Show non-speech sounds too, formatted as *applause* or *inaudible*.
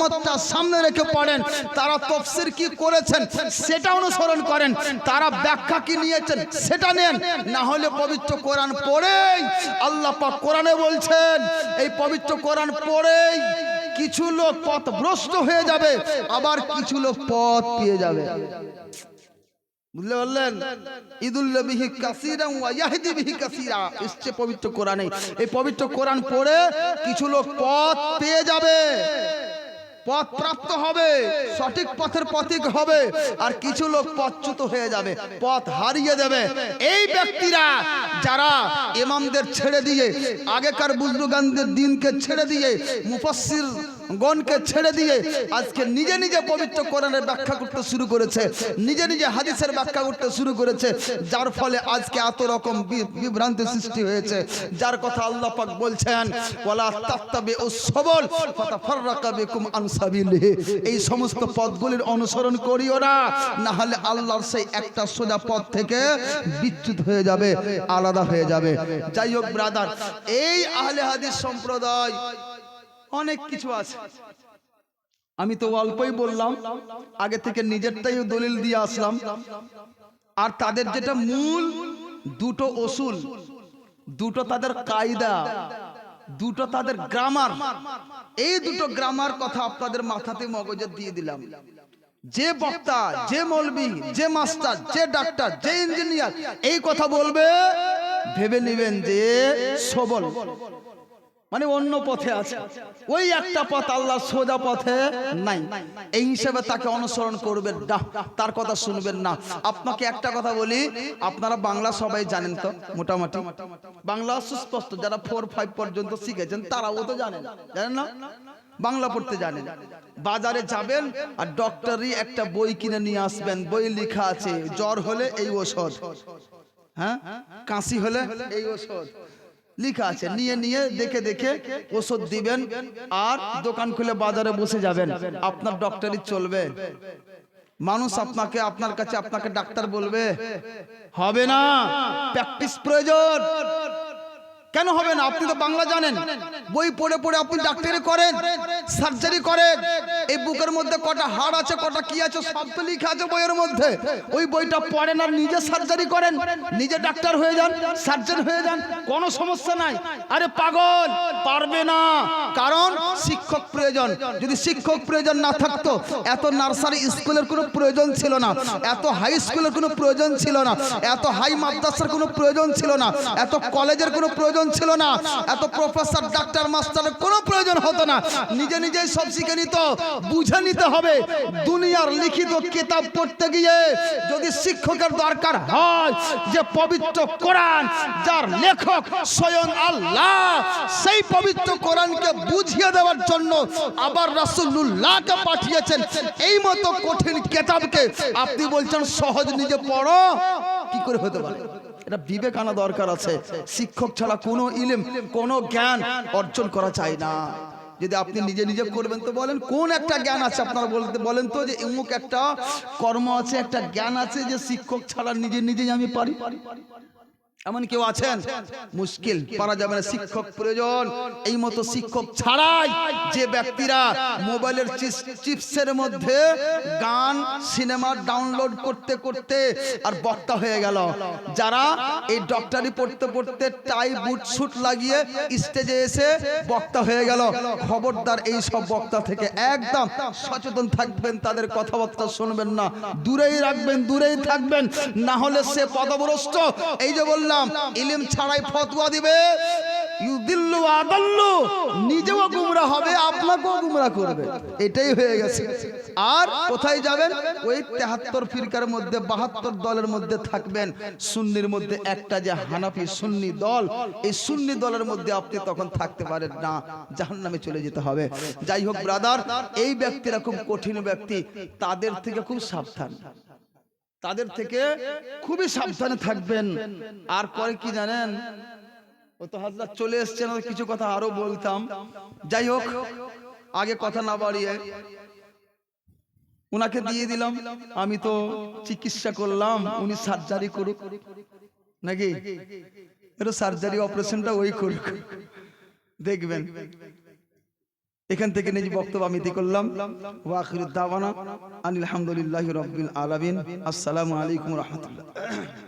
মতামতটা সামনে রেখে পড়েন, তারা তফসির কি করেছেন সেটা অনুসরণ করেন, তারা ব্যাখ্যা কি নিয়েছেন সেটা নেন, না হলে পবিত্র কোরআন পড়েই আল্লাহ পাক কোরআনে বলছেন, এই পবিত্র কোরআন পড়েই কিছু লোক পথ ভ্রষ্ট হয়ে যাবে, আবার কিছু লোক পথ পেয়ে যাবে। বুঝতে পারলেন ঈদুল্লাহ বিহি কাসিরা ওয়া বিহি কাসিরা। এসছে পবিত্র কোরআনে। এই পবিত্র কোরআন পড়ে কিছু লোক পথ পেয়ে যাবে। পথ প্রাপ্ত হবে, সঠিক পথের পথিক হবে, আর কিছু লোক পথচ্যুত হয়ে যাবে, পথ হারিয়ে দেবে। এই ব্যক্তিরা যারা ইমামদের ছেড়ে দিয়ে, আগেকার বুজরুগানদের দিনকে ছেড়ে দিয়ে মুফাসসির গণকে ছেড়ে দিয়ে আজকে নিজে নিজে পবিত্র কোরআনের ব্যাখ্যা করতে শুরু করেছে, নিজে নিজে হাদিসের ব্যাখ্যা করতে শুরু করেছে, যার ফলে আজকে এত রকম বিভ্রান্তি সৃষ্টি হয়েছে। যার কথা আল্লাহ পাক বলছেন, ওয়ালা তাত্তাবি সবল, ফাতাফাররাকা বিকুম আন সাবিলিহি। এই সমস্ত পথগুলির অনুসরণ করিও না না হলে আল্লাহর সেই একটা সোজা পথ থেকে বিচ্যুত হয়ে যাবে, আলাদা হয়ে যাবে। যাই হোক, ব্রাদার, এই আহলে হাদিস সম্প্রদায় অনেক কিছু আছে। আমি তো অল্পই বললাম, আগে থেকে নিজেরটাই দলিল দিয়ে আসলাম। আর তাদের যেটা মূল, দুটো ওসুল, দুটো তাদের কায়দা, দুটো তাদের গ্রামার এই দুটো গ্রামার কথা আপনাদের মাথাতে মগজে দিয়ে দিলাম। যে বক্তা, যে মলবি, যে মাস্টার, যে ডাক্তার, যে ইঞ্জিনিয়ার, এই কথা বলবে, ভেবে নেবেন যে সবল। মানে অন্য পথে আছে। ওই একটা পথ আল্লাহ সোজা পথে নাই। এই হিসেবে তাকে অনুসরণ করবেন না। তার কথা শুনবেন না। আপনাকে একটা কথা বলি, আপনারা বাংলা সবাই জানেন তো, মোটামুটি। বাংলা সুস্পষ্ট, যারা ফোর ফাইভ পর্যন্ত শিখেছেন, তারাও তো জানেন। জানেন না? বাংলা পড়তে জানেন। বাজারে যাবেন আর ডক্টরি একটা বই কিনে নিয়ে আসবেন। বই লেখা আছে, জ্বর হলে এই ওষুধ হ্যাঁ? কাশি হলে এই ওষুধ লেখা আছে নিয়ে নিয়ে দেখে দেখে ওষুধ দিবেন আর দোকান খুলে বাজারে বসে যাবেন। আপনার ডক্টরি চলবে। মানুষ আপনাকে আপনার কাছে আপনাকে ডাক্তার বলবে। হবে না। প্র্যাকটিস প্রয়োজন। কেন হবে না? আপনি তো বাংলা জানেন। বই পড়ে পড়ে আপনি ডাক্তারি করেন সার্জারি করেন। এই বুকের মধ্যে কটা হাড় আছে, কটা কি আছে, সব তো লিখা আছে বইয়ের মধ্যে। ওই বইটা পড়েন আর নিজে সার্জারি করেন। নিজে ডাক্তার হয়ে যান সার্জন হয়ে যান, কোনো সমস্যা নাই। আরে পাগল, পারবে না। কারণ শিক্ষক প্রয়োজন। যদি শিক্ষক প্রয়োজন না থাকতো, এত নার্সারি স্কুলের কোনো প্রয়োজন ছিল না। এত হাই স্কুলের কোনো প্রয়োজন ছিল না। এত হাই মাদ্রাসার কোনো প্রয়োজন ছিল না। এত কলেজের কোনো প্রয়োজন ছিল না। এত প্রফেসর ডাক্তার মাস্টারের কোনো প্রয়োজন হতো না। নিজে নিজেই সব শিখে নিত। বুঝে নিতে হবে। দুনিয়ার লিখিত কিতাব পড়তে গিয়ে যদি শিক্ষকের দরকার হয়, যে পবিত্র কোরআন যার লেখক স্বয়ং আল্লাহ, সেই পবিত্র কোরআনকে বুঝিয়ে দেওয়ার জন্য আবার রাসূলুল্লাহকে পাঠিয়েছেন। এই মতো কঠিন কেতাবকে আপনি বলছেন, সহজ নিজে পড়ো, কি করে হতে পারে? এটা বিবেক আনা দরকার আছে। শিক্ষক ছাড়া কোনো ইলিম, কোনো জ্ঞান অর্জন করা যায় না। যদি আপনি নিজে নিজে করবেন তো বলেন, কোন একটা জ্ঞান আছে আপনারা বলতে বলেন তো যে অমুক একটা কর্ম আছে, একটা জ্ঞান আছে যে শিক্ষক ছাড়া নিজে নিজেই আমি পারি? এমন কেউ আছেন? মুশকিল, পারা যাবে না, শিক্ষক প্রয়োজন। এই মতো শিক্ষক ছাড়াই যে ব্যক্তিরা মোবাইলের চিপসের মধ্যে গান, সিনেমা ডাউনলোড করতে করতে আর বক্তা হয়ে গেল। যারা এই ডক্টরি পড়তে পড়তে টাই বুট শুট লাগিয়ে স্টেজে এসে বক্তা হয়ে গেল। খবরদার এই সব বক্তা থেকে একদম সচেতন থাকবেন, তাদের কথাবার্তা শুনবেন না। দূরেই রাখবেন, দূরেই থাকবেন, না হলে সে পদভ্রষ্ট। এই যে বললাম ইলিম ছাড়াই ফতোয়া দিবে। ইউদিল্লু আদাল্লু, নিজেও গুমরা হবে, আপনাকেও গুমরা করবে। এটাই হয়ে গেছে। আর কোথায় যাবেন? ওই তেহাত্তর ফিরকার মধ্যে, বাহাত্তর দলের মধ্যে থাকবেন। সুন্নির মধ্যে একটা যে হানাফি সুন্নি দল, এই সুন্নি দলের মধ্যে আপনি তখন থাকতে পারেন না। জাহান নামে চলে যেতে হবে। যাই হোক ব্রাদার এই ব্যক্তিরা খুব কঠিন ব্যক্তি, তাদের থেকে খুব সাবধান। তাদের থেকে খুবই সাবধানে থাকবেন। আর পরে কি জানেন? ও তো হাজরা চলে এসছেন কিছু কথা আরও বলতাম। যাই হোক আগে কথা না বাড়িয়ে উনাকে দিয়ে দিলাম। আমি তো চিকিৎসা করলাম। উনি সার্জারি করুক। নাকি? সার্জারি অপারেশনটা ওই করুক। দেখবেন। এখান থেকে নিজ বক্তব্য আমি দি করলাম। ওয়াখির দাওয়ানা আনিল হামদুলিল্লাহি রাব্বিল আলমিন। আসসালামু আলাইকুম রহমতুল্লাহ। *coughs*